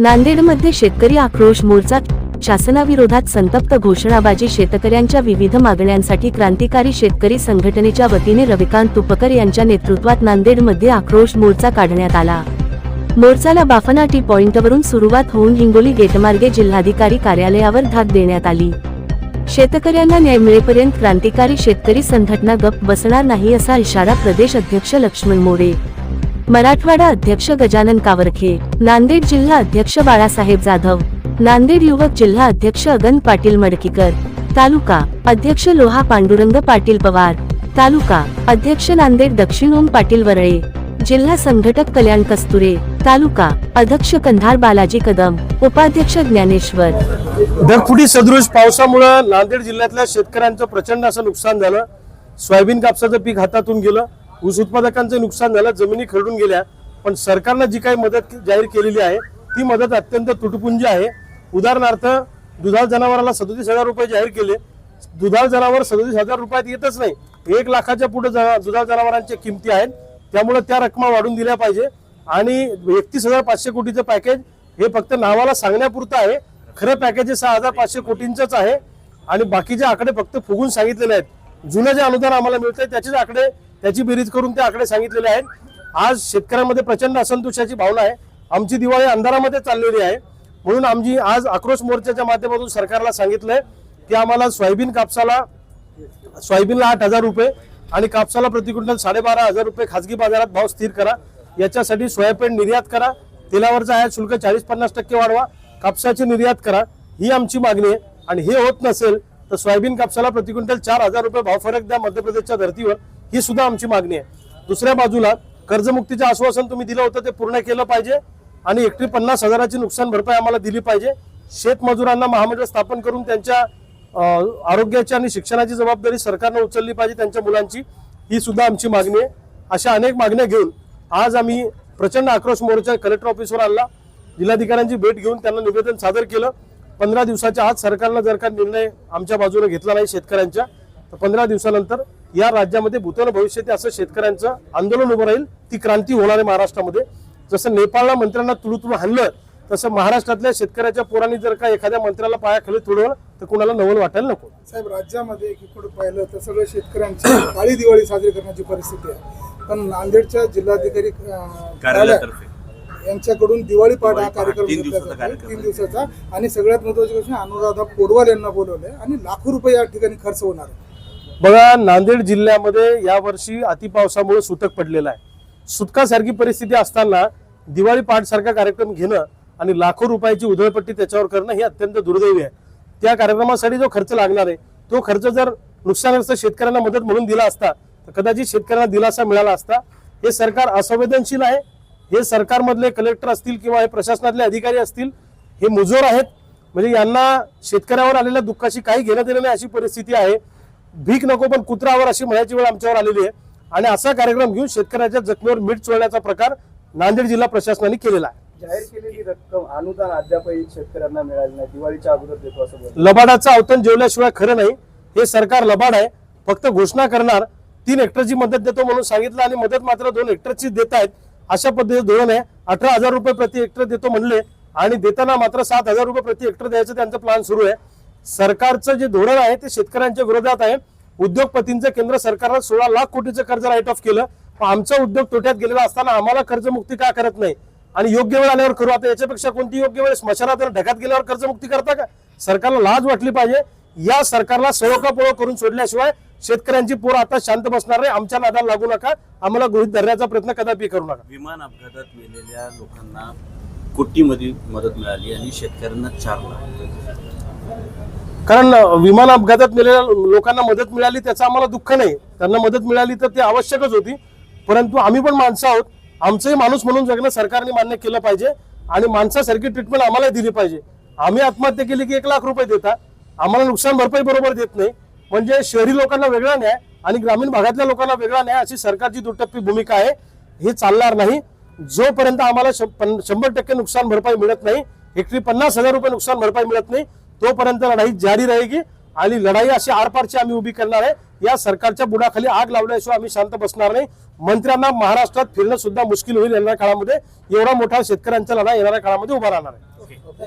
नांदेडमध्ये शेतकरी आक्रोश मोर्चा शासनाविरोधात संतप्त घोषणाबाजी शेतकऱ्यांच्या विविध मागण्यांसाठी क्रांतिकारी शेतकरी संघटनेच्या वतीने रविकांत तुपकर यांच्या नेतृत्वात नांदेडमध्ये आक्रोश मोर्चा काढण्यात आला. मोर्चाला बाफना टी पॉइंटवरून सुरुवात होऊन हिंगोली गेटमार्गे जिल्हाधिकारी कार्यालयावर धाक देण्यात आली. शेतकऱ्यांना न्याय मिळेपर्यंत क्रांतिकारी शेतकरी संघटना गप बसणार नाही असा इशारा प्रदेश अध्यक्ष लक्ष्मण मोरे मराठवाडा अध्यक्ष गजानन कावरखे नांदेड जिल्हा अध्यक्ष बाळासाहेब जाधव नांदेड युवक जिल्हा अध्यक्ष अगन पाटील मडकीकर तालुका अध्यक्ष लोहा पांडुरंग पाटील पवार तालुका अध्यक्ष नांदेड दक्षिण ओम पाटील वरळे जिल्हा संघटक कल्याण कस्तुरे तालुका अध्यक्ष कंधार बालाजी कदम उपाध्यक्ष ज्ञानेश्वर. ढगफुटी सदृश पावसामुळं नांदेड जिल्ह्यातल्या शेतकऱ्यांचं प्रचंड असं नुकसान झालं. सोयाबीन कापसाचं पीक हातातून गेलं. ऊस उत्पादकांचं नुकसान झालं जमिनी खरडून गेल्या पण सरकारनं जी काही मदत जाहीर केलेली आहे ती मदत अत्यंत तुटपुंजी आहे. उदाहरणार्थ दुधाळ जनावराला सदोतीस हजार रुपये जाहीर केले. दुधाळ जनावर सदोतीस हजार रुपयात येतच नाही. एक लाखाच्या पुढे जना- दुधाळ जनावरांच्या किमती आहेत. त्यामुळे त्या रकमा वाढून दिल्या पाहिजे. आणि एकतीस हजार पाचशे कोटीचं पॅकेज हे फक्त नावाला सांगण्यापुरतं आहे. खरं पॅकेज हे सहा हजार पाचशे कोटींचंच आहे. आणि बाकीचे आकडे फक्त फुगून सांगितलेले आहेत. जुने जे अनुदान आम्हाला मिळतंय त्याचेच आकडे त्याची बेरीज करून ते आकडे सांगितलेले आहेत. आज शेतकऱ्यांमध्ये प्रचंड असंतोषाची भावना आहे. आमची दिवाळी अंधारामध्ये चाललेली आहे. म्हणून आमची आज आक्रोश मोर्चाच्या माध्यमातून सरकारला सांगितलंय की आम्हाला सोयाबीन कापसाला सोयाबीनला आठ हजार रुपये आणि कापसाला प्रतिकुंटल साडेबारा हजार रुपये खासगी बाजारात भाव स्थिर करा. याच्यासाठी सोयाबीन निर्यात करा. तेलावरचा आयात शुल्क चाळीस पन्नास टक्के वाढवा. कापसाची निर्यात करा. ही आमची मागणी आहे. आणि हे होत नसेल तर सोयाबीन कापसाला प्रति क्विंटल चार हजार रुपये भाव फरक द्या मध्य प्रदेशच्या धर्तीवर. ही सुद्धा आमची मागणी आहे. दुसऱ्या बाजूला कर्जमुक्तीचं आश्वासन तुम्ही दिलं होतं ते पूर्ण केलं पाहिजे आणि एकटी पन्नास हजाराची नुकसान भरपाई आम्हाला दिली पाहिजे. शेतमजुरांना महामंडळ स्थापन करून त्यांच्या आरोग्याची आणि शिक्षणाची जबाबदारी सरकारनं उचलली पाहिजे त्यांच्या मुलांची ही सुद्धा आमची मागणी आहे. अशा अनेक मागण्या घेऊन आज आम्ही प्रचंड आक्रोश मोर्चा कलेक्टर ऑफिसवर आणला. जिल्हाधिकाऱ्यांची भेट घेऊन त्यांना निवेदन सादर केलं. पंधरा दिवसाच्या आत सरकारनं जर का निर्णय आमच्या बाजूने घेतला नाही शेतकऱ्यांच्या तर पंधरा दिवसानंतर या राज्यामध्ये भूतन भविष्यात असं शेतकऱ्यांचं आंदोलन उभं राहील. ती क्रांती होणार आहे महाराष्ट्रामध्ये. जसं नेपाळला मंत्र्यांना तुळू तुळू हाणलं तसं महाराष्ट्रातल्या शेतकऱ्याच्या पोरांनी जर का एखाद्या मंत्र्याला पायाखाली तुडवलं तर कुणाला नवल वाटायला नको. साहेब राज्यामध्ये एकीकडे पाहिलं तर सगळ्या शेतकऱ्यांची काळी दिवाळी साजरी करण्याची परिस्थिती आहे. पण नांदेडच्या जिल्हाधिकारी यांच्याकडून दिवाळी पाठ हा कार्यक्रम तीन घेतला. दिवसाचा आणि सगळ्यात महत्वाची गोष्ट अनुराधा पोडवाल यांना बोलवलंय. आणि लाखो रुपये या ठिकाणी खर्च होणार आहे. बघा नांदेड जिल्ह्यामध्ये यावर्षी अतिपावसामुळे सुतक पडलेलं आहे. सुतकासारखी परिस्थिती असताना दिवाळी पाठसारखा कार्यक्रम घेणं आणि लाखो रुपयाची उधळपट्टी त्याच्यावर करणं हे अत्यंत दुर्दैवी आहे. त्या कार्यक्रमासाठी जो खर्च लागणार आहे तो खर्च जर नुकसानग्रस्त शेतकऱ्यांना मदत म्हणून दिला असता तर कदाचित शेतकऱ्यांना दिलासा मिळाला असता हे सरकार असंवेदनशील आहे. हे सरकारमधले कलेक्टर असतील किंवा हे प्रशासनातले अधिकारी असतील हे मुजोर आहेत. म्हणजे यांना शेतकऱ्यावर आलेल्या दुःखाशी काही घेणं देणं नाही अशी परिस्थिती आहे. भीक नको पण कुत्रावर अशी म्हणायची वेळ आमच्यावर आलेली आहे. आणि असा कार्यक्रम घेऊन शेतकऱ्याच्या जखमेवर मीठ चोळण्याचा प्रकार नांदेड जिल्हा प्रशासनाने केलेला आहे. जाहीर केलेली रक्कम अनुदान अद्यापही शेतकऱ्यांना मिळाली नाही. दिवाळीच्या अगोदर देतो असं लबाडाचं अवतन जेवल्याशिवाय खरं नाही. हे सरकार लबाड आहे. फक्त घोषणा करणार तीन हेक्टरची मदत देतो म्हणून सांगितलं आणि मदत मात्र दोन हेक्टरची देत आहेत. अशा पद्धतीचं धोरण आहे. अठरा हजार रुपये प्रति हेक्टर देतो म्हणले आणि देताना मात्र सात हजार रुपये प्रति हेक्टर द्यायचं त्यांचं प्लॅन सुरू आहे. सरकारचं जे धोरण आहे ते शेतकऱ्यांच्या विरोधात आहे. उद्योगपतींचं केंद्र सरकारनं सोळा लाख कोटीचं कर्ज राईट ऑफ केलं. पण आमचा उद्योग तोट्यात गेलेला असताना आम्हाला कर्जमुक्ती का करत नाही? आणि योग्य वेळ आल्यावर करू. आता याच्यापेक्षा कोणती योग्य वेळ? स्मशानात आणि ढगात गेल्यावर कर्जमुक्ती करता का? सरकारला लाज वाटली पाहिजे. या सरकारला सळोखापोळ करून सोडल्याशिवाय शेतकऱ्यांची पोर आता शांत बसणार नाही. आमच्या नादाला लागू नका. आम्हाला गृहित धरण्याचा प्रयत्न कदापि करू नका. विमान अपघातात मेलेल्या लोकांना कोटीमध्ये मदत मिळाली आणि शेतकऱ्यांना चार लाख. कारण विमान अपघातात मिळालेल्या लोकांना मदत मिळाली त्याचं आम्हाला दुःख नाही. त्यांना मदत मिळाली तर ते आवश्यकच होती. परंतु आम्ही पण माणसं आहोत. आमचंही माणूस म्हणून जगणं सरकारने मान्य केलं पाहिजे आणि माणसासारखी ट्रीटमेंट आम्हाला दिली पाहिजे. आम्ही आत्महत्या केली की एक लाख रुपये देता. आम्हाला नुकसान भरपाई बरोबर देत नाही. म्हणजे शहरी लोकांना वेगळा न्याय आणि ग्रामीण भागातल्या लोकांना वेगळा न्याय अशी सरकारची दुटप्पी भूमिका आहे. हे चालणार नाही. जोपर्यंत आम्हाला पन- शंभर टक्के नुकसान भरपाई मिळत नाही हेक्टरी पन्नास हजार रुपये नुकसान भरपाई मिळत नाही तोपर्यंत लढाई जारी रहेगी आणि लढाई अशी आरपारची आम्ही उभी करणार आहे. या सरकारच्या बुडाखाली आग लावल्याशिवाय आम्ही शांत बसणार नाही. मंत्र्यांना महाराष्ट्रात फिरणं सुद्धा मुश्किल होईल येणाऱ्या काळामध्ये. एवढा मोठा शेतकऱ्यांचा लढा येणाऱ्या काळामध्ये उभा राहणार आहे.